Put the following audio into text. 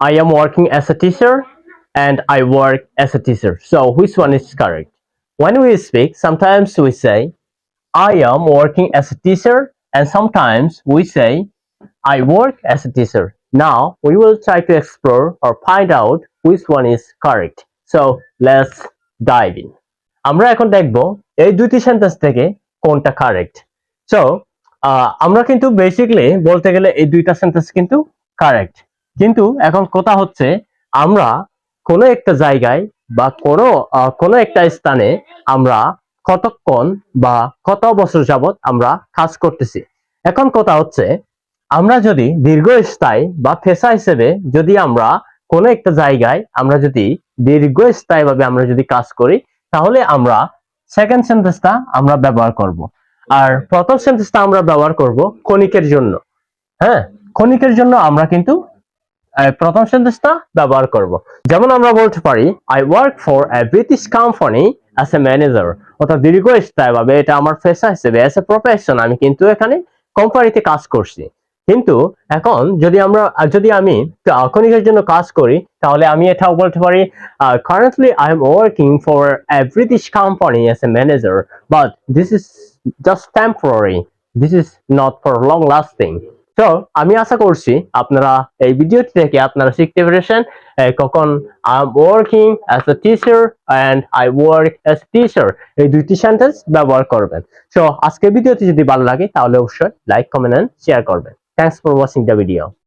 I am working as a teacher and I work as a teacher. So which one is correct? When we speak, sometimes we say I am working as a teacher and sometimes we say I work as a teacher. Now we will try to explore or find out which one is correct. So let's dive in. আমরা এখন দেখব এই দুইটি sentence থেকে কোনটা correct so আমরা কিন্তু basically বলতে গেলে এই দুইটা সেন্টেন্স কিন্তু কারেক্ট কিন্তু এখন কথা হচ্ছে, আমরা কোনো একটা জায়গায় বা কোনো কোনো একটা স্থানে আমরা কতক্ষণ বা কত বছর যাবত আমরা কাজ করতেছি। এখন কথা হচ্ছে, আমরা যদি দীর্ঘস্থায়ী বা পেশা হিসেবে যদি আমরা কোনো একটা জায়গায় আমরা যদি দীর্ঘস্থায়ী ভাবে আমরা যদি কাজ করি, তাহলে আমরা সেকেন্ড সেন্টেন্সটা আমরা ব্যবহার করব। আর প্রথম সেন্টেন্সটা আমরা ব্যবহার করব ক্ষণিকের জন্য। হ্যাঁ ক্ষণিকের জন্য আমরা কিন্তু প্রথম সেন্টেন্সটা ব্যবহার করব। যেমন আমরা বলতে পারি I work for a British company as a manager অর্থাৎ দীর্ঘস্থায়ী ভাবে এটা আমার পেশা হিসেবে অ্যাজ এ প্রফেশন আমি কিন্তু এখানে কোম্পানিতে কাজ করছি। কিন্তু এখন যদি আমরা, যদি আমি ক্ষণিকের জন্য কাজ করি, তাহলে আমি এটাও বলতে পারি currently I am working for a British company as a manager but this is just temporary this is not for long lasting তো আমি আশা করছি আপনারা এই ভিডিওটি থেকে আপনারা শিখতে পেরেছেন কখন I am working as a teacher and I work as teacher এই দুইটি সেন্টেন্স ব্যবহার করবেন। সো আজকের ভিডিওটি যদি ভালো লাগে, তাহলে অবশ্যই লাইক কমেন্ট অ্যান্ড শেয়ার করবেন। Thanks for watching the video